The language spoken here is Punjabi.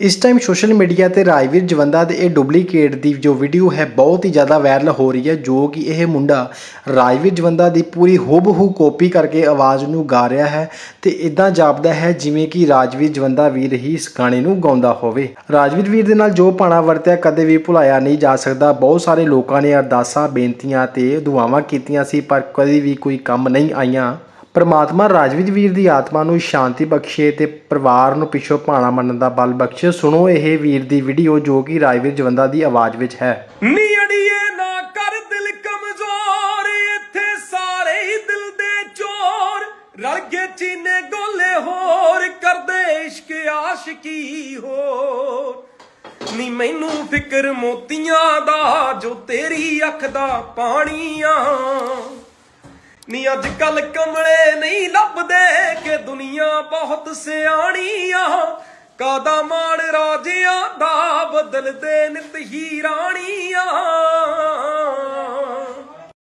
ਇਸ ਟਾਈਮ ਸੋਸ਼ਲ ਮੀਡੀਆ ਤੇ ਰਾਜਵੀਰ ਜਵੰਦਾ ਦੇ ਇਹ ਡੁਪਲੀਕੇਟ ਦੀ ਜੋ ਵੀਡੀਓ ਹੈ, ਬਹੁਤ ਹੀ ਜ਼ਿਆਦਾ ਵਾਇਰਲ ਹੋ ਰਹੀ ਹੈ, ਜੋ ਕਿ ਇਹ ਮੁੰਡਾ ਰਾਜਵੀਰ ਜਵੰਦਾ ਦੀ ਪੂਰੀ ਹੂਬਹੂ ਕਾਪੀ ਕਰਕੇ ਆਵਾਜ਼ ਨੂੰ ਗਾ ਰਿਹਾ ਹੈ ਤੇ ਇਦਾਂ ਜਾਪਦਾ ਹੈ ਜਿਵੇਂ ਕਿ ਰਾਜਵੀਰ ਜਵੰਦਾ ਵੀਰ ਹੀ ਇਸ ਗਾਣੇ ਨੂੰ ਗਾਉਂਦਾ ਹੋਵੇ। ਰਾਜਵੀਰ ਵੀਰ ਦੇ ਨਾਲ ਜੋ ਪਾਣਾ ਵਰਤਿਆ, ਕਦੇ ਵੀ ਭੁਲਾਇਆ ਨਹੀਂ ਜਾ ਸਕਦਾ। ਬਹੁਤ ਸਾਰੇ ਲੋਕਾਂ ਨੇ ਅਰਦਾਸਾਂ, ਬੇਨਤੀਆਂ ਤੇ ਦੁਆਵਾਂ ਕੀਤੀਆਂ ਸੀ, ਪਰ ਕਦੇ ਵੀ ਕੋਈ ਕੰਮ ਨਹੀਂ ਆਈਆਂ। ਪਰਮਾਤਮਾ ਰਾਜਵੀਰ ਵੀਰ ਦੀ ਆਤਮਾ ਨੂੰ ਸ਼ਾਂਤੀ ਬਖਸ਼ੇ ਤੇ ਪਰਿਵਾਰ ਨੂੰ ਪਿੱਛੋਂ ਭਾਣਾ ਮੰਨਣ ਦਾ ਬਲ ਬਖਸ਼ੇ। ਸੁਣੋ, ਇਹ ਵੀਰ ਦੀ ਵੀਡੀਓ ਜੋ ਕਿ ਰਾਜਵੀਰ ਜਵੰਦਾ ਦੀ ਆਵਾਜ਼ ਵਿੱਚ ਹੈ। ਨੀ ਅੜੀਏ ਨਾ ਕਰ ਦਿਲ ਕਮਜ਼ੋਰ, ਇੱਥੇ ਸਾਰੇ ਹੀ ਦਿਲ ਦੇ ਚੋਰ। ਰਲ ਕੇ ਚੀਨੇ ਗੋਲੇ ਹੋਰ, ਕਰਦੇ ਇਸ਼ਕ ਆਸ਼ਕੀ ਹੋਰ। ਨੀ ਮੈਨੂੰ ਫਿਕਰ ਮੋਤੀਆਂ ਦਾ, ਜੋ ਤੇਰੀ ਅੱਖ ਦਾ ਪਾਣੀ ਆ। ਨੀ ਅੱਜ ਕੱਲ ਕਮਲੇ ਨਹੀਂ ਲੱਭਦੇ ਕਿ ਦੁਨੀਆ ਬਹੁਤ ਸਿਆਣੀ ਆ। ਕਾਦਾ ਮਾਣ ਰਾਜਿਆਂ ਦਾ ਬਦਲਦੇ ਨਿਤ ਹੀ ਰਾਣੀਆਂ